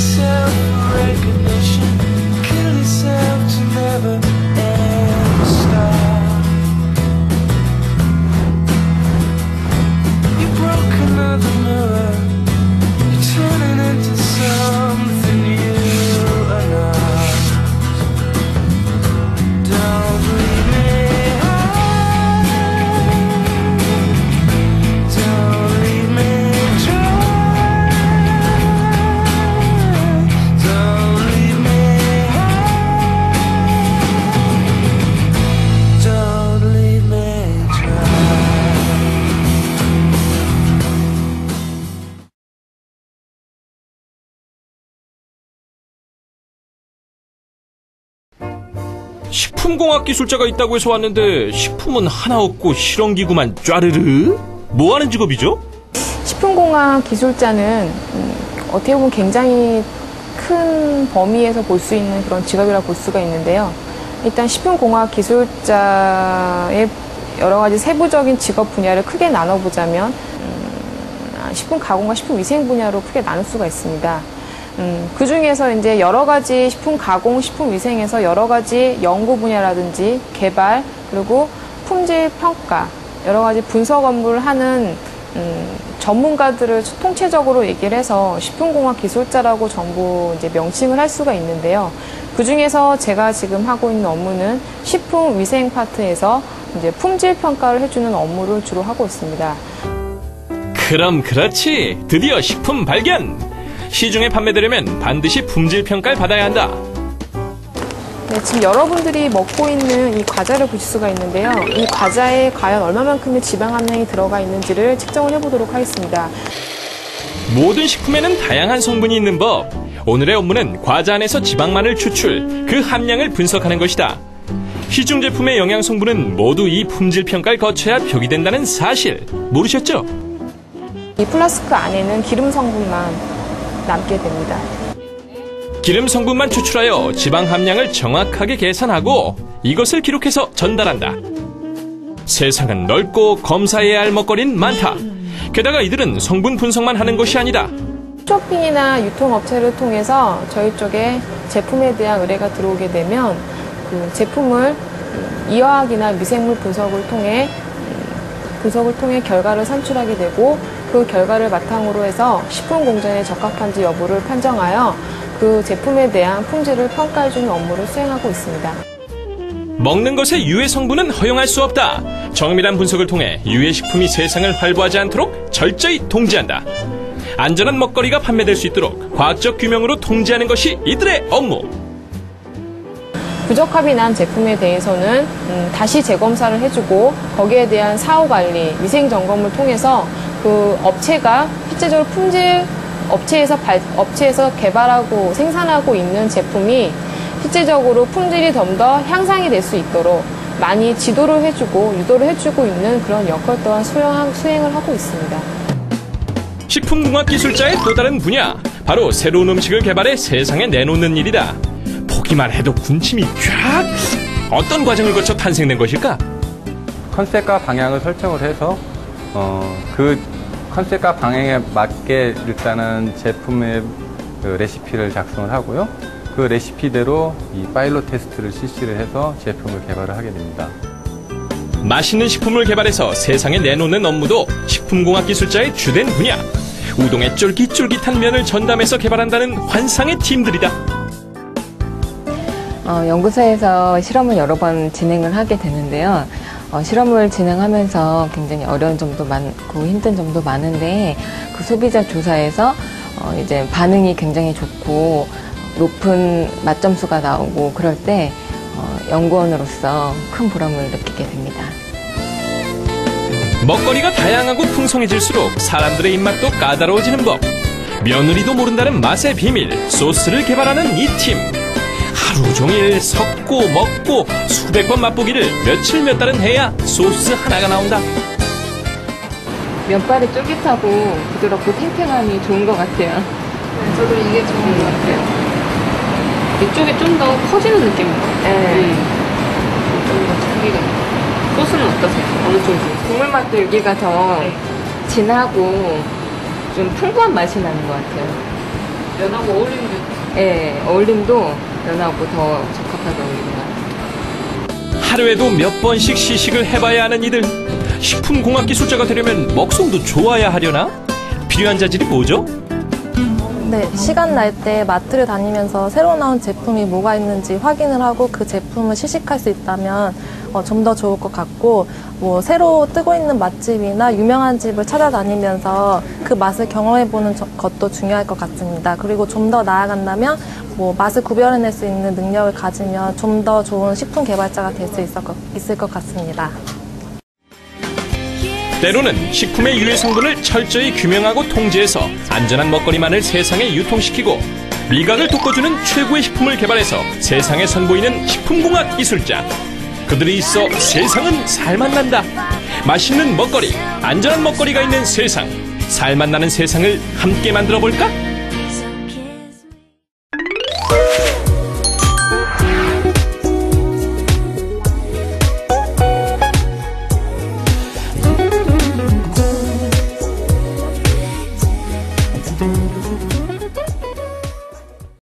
myself recognize 식품공학 기술자가 있다고 해서 왔는데 식품은 하나 없고 실험기구만 쫘르르? 뭐 하는 직업이죠? 식품공학 기술자는 음, 어떻게 보면 굉장히 큰 범위에서 볼 수 있는 그런 직업이라 볼 수가 있는데요. 일단 식품공학 기술자의 여러 가지 세부적인 직업 분야를 크게 나눠보자면 음, 식품 가공과 식품 위생 분야로 크게 나눌 수가 있습니다. 음, 그 중에서 이제 여러 가지 식품 가공, 식품 위생에서 여러 가지 연구 분야라든지 개발 그리고 품질 평가 여러 가지 분석 업무를 하는 음, 전문가들을 통체적으로 얘기를 해서 식품공학 기술자라고 전부 이제 명칭을 할 수가 있는데요. 그 중에서 제가 지금 하고 있는 업무는 식품 위생 파트에서 이제 품질 평가를 해주는 업무를 주로 하고 있습니다. 그럼 그렇지. 드디어 식품 발견. 시중에 판매되려면 반드시 품질 평가를 받아야 한다. 네, 지금 여러분들이 먹고 있는 이 과자를 보실 수가 있는데요. 이 과자에 과연 얼마만큼의 지방 함량이 들어가 있는지를 측정을 해보도록 하겠습니다. 모든 식품에는 다양한 성분이 있는 법. 오늘의 업무는 과자 안에서 지방만을 추출, 그 함량을 분석하는 것이다. 시중 제품의 영양 성분은 모두 이 품질 평가를 거쳐야 표기된다는 사실 모르셨죠? 이 플라스크 안에는 기름 성분만 남게 됩니다. 기름 성분만 추출하여 지방 함량을 정확하게 계산하고 이것을 기록해서 전달한다. 세상은 넓고 검사해야 할 먹거리는 많다. 게다가 이들은 성분 분석만 하는 것이 아니다. 쇼핑이나 유통업체를 통해서 저희 쪽에 제품에 대한 의뢰가 들어오게 되면 그 제품을 이화학이나 미생물 분석을 통해 분석을 통해 결과를 산출하게 되고 그 결과를 바탕으로 해서 식품 공전에 적합한지 여부를 판정하여 그 제품에 대한 품질을 평가해주는 업무를 수행하고 있습니다. 먹는 것의 유해 성분은 허용할 수 없다. 정밀한 분석을 통해 유해 식품이 세상을 활보하지 않도록 철저히 통제한다. 안전한 먹거리가 판매될 수 있도록 과학적 규명으로 통제하는 것이 이들의 업무. 부적합이 난 제품에 대해서는 음, 다시 재검사를 해주고 거기에 대한 사후 관리, 위생 점검을 통해서 그 업체가 실제적으로 품질 업체에서 발, 업체에서 개발하고 생산하고 있는 제품이 실제적으로 품질이 좀 더 향상이 될 수 있도록 많이 지도를 해주고 유도를 해주고 있는 그런 역할 또한 수행, 수행을 하고 있습니다. 식품공학 기술자의 또 다른 분야 바로 새로운 음식을 개발해 세상에 내놓는 일이다. 보기만 해도 군침이 쫙. 어떤 과정을 거쳐 탄생된 것일까? 컨셉과 방향을 설정을 해서 어, 그 컨셉과 방향에 맞게 일단은 제품의 그 레시피를 작성을 하고요. 그 레시피대로 이 파일럿 테스트를 실시를 해서 제품을 개발을 하게 됩니다. 맛있는 식품을 개발해서 세상에 내놓는 업무도 식품공학 기술자의 주된 분야. 우동의 쫄깃쫄깃한 면을 전담해서 개발한다는 환상의 팀들이다. 어, 연구소에서 실험을 여러 번 진행을 하게 되는데요. 어, 실험을 진행하면서 굉장히 어려운 점도 많고 힘든 점도 많은데 그 소비자 조사에서 어, 이제 반응이 굉장히 좋고 높은 맛점수가 나오고 그럴 때 어, 연구원으로서 큰 보람을 느끼게 됩니다. 먹거리가 다양하고 풍성해질수록 사람들의 입맛도 까다로워지는 법. 며느리도 모른다는 맛의 비밀, 소스를 개발하는 이 팀. 하루 종일 섞고 먹고 수백 번 맛보기를 며칠 몇 달은 해야 소스 하나가 나온다. 면발이 쫄깃하고 부드럽고 탱탱함이 좋은 것 같아요. 저도 이게 좋은 것 같아요. 이쪽이 좀 더 커지는 느낌인 것 같아요. 네. 좀더 크기가. 소스는 어떠세요? 어느 쪽이? 국물 맛도 여기가 더 진하고 좀 풍부한 맛이 나는 것 같아요. 면하고 어울림도? 네, 어울림도 면하고 더 적합하게 어울리는 것 같아요. 하루에도 몇 번씩 시식을 해봐야 하는 이들. 식품공학 기술자가 되려면 먹성도 좋아야 하려나? 필요한 자질이 뭐죠? 네, 시간 날 때 마트를 다니면서 새로 나온 제품이 뭐가 있는지 확인을 하고 그 제품을 시식할 수 있다면 어, 좀 더 좋을 것 같고 뭐 새로 뜨고 있는 맛집이나 유명한 집을 찾아다니면서 그 맛을 경험해보는 저- 것도 중요할 것 같습니다. 그리고 좀 더 나아간다면 뭐 맛을 구별해낼 수 있는 능력을 가지면 좀 더 좋은 식품 개발자가 될 수 있을 것, 같습니다. 때로는 식품의 유해 성분을 철저히 규명하고 통제해서 안전한 먹거리만을 세상에 유통시키고 미각을 돋궈주는 최고의 식품을 개발해서 세상에 선보이는 식품공학 기술자. 그들이 있어 세상은 살맛 난다. 맛있는 먹거리, 안전한 먹거리가 있는 세상. 살맛 나는 세상을 함께 만들어 볼까?